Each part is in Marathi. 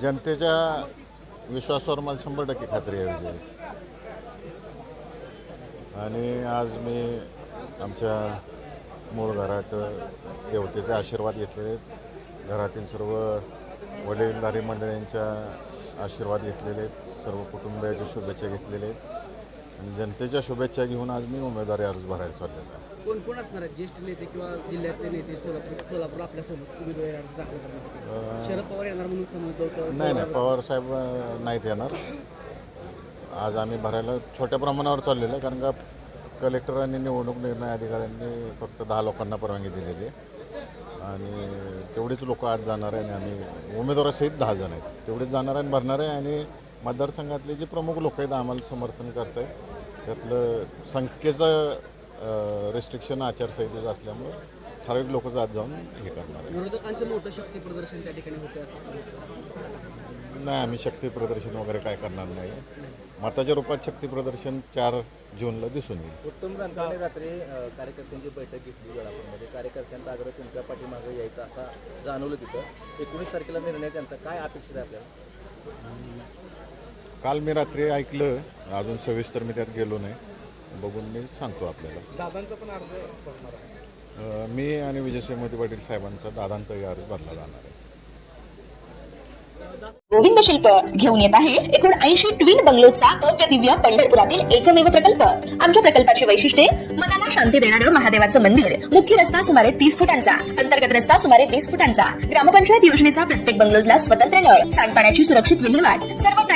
जनतेच्या विश्वासावर मला शंभर टक्के खात्री आहे विजयाची. आणि आज मी आमच्या मूळ घराचं देवतेचे आशीर्वाद घेतलेले आहेत. घरातील सर्व वडीलधारी मंडळींच्या आशीर्वाद घेतलेले आहेत. सर्व कुटुंबियाच्या शुभेच्छा घेतलेल्या आहेत. आणि जनतेच्या शुभेच्छा घेऊन आज मी उमेदवारी अर्ज भरायला चाललेलो आहे. कोण कोण असणार आहेत? ज्येष्ठ नेते किंवा जिल्ह्यातले नेते सोलापूर सोलापूर आपल्यासोबत उमेदवारी अर्ज दाखल शरद पवार येणार म्हणून समजलं होतं. नाही नाही पवार साहेब अं, नाहीत येणार. आज आम्ही भरायला छोट्या प्रमाणावर चाललेलं आहे कारण का कलेक्टरांनी निवडणूक निर्णय अधिकाऱ्यांनी फक्त दहा लोकांना परवानगी दिलेली आहे. आणि तेवढीच लोक आज जाणार आहे आणि आम्ही उमेदवारासहित दहा जण आहेत. तेवढेच जाणार आहे आणि भरणार आहे आणि मतदारसंघातले जे प्रमुख लोक आहेत आम्हाला समर्थन करत आहेत त्यातलं संख्येचं रिस्ट्रिक्शन आचारसंहितेचं असल्यामुळं ठराविक लोक आज जाऊन हे करणार आहे विरोधकांचं मोठं शक्ती प्रदर्शन त्या ठिकाणी होतं असं सांगितलं नाही आम्ही शक्ती प्रदर्शन वगैरे काय करणार नाही. मताच्या रूपात शक्ती प्रदर्शन चार जूनला दिसून येईल. उत्तम जानकरने रात्री अ, कार्यकर्त्यांची बैठक घेतली वेळापूरमध्ये कार्यकर्त्यांचा आग्रह तुमच्या पाठीमागे यायचा असा जाणवलं तिथं. एकोणीस तारखेला निर्णय त्यांचा काय अपेक्षित आहे आपल्याला? काल मी रात्री ऐकलं अजून सविस्तर मी त्यात गेलो नाही. बघून मी सांगतो आपल्याला. दादांचा पण अर्ज भरणार आहे. अं, मी आणि विजयसिंह मोदी पाटील साहेबांचा दादांचाही अर्ज भरला जाणार आहे. गोविंद शिल्प घेऊन येत आहे एकूण ऐंशी ट्विन बंगलोचा भव्य दिव्य पंढरपुरातील एकमेव प्रकल्प. आमच्या प्रकल्पाची वैशिष्ट्ये मनाला शांती देणारं महादेवाचं मंदिर. मुख्य रस्ता सुमारे तीस फुटांचा अंतर्गत रस्ता सुमारे वीस फुटांचा. ग्रामपंचायत योजनेचा प्रत्येक बंगलोजला स्वतंत्र नळ सांडपाण्याची सुरक्षित विल्हेवाट. सर्व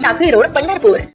साखळी रोड पंढरपूर.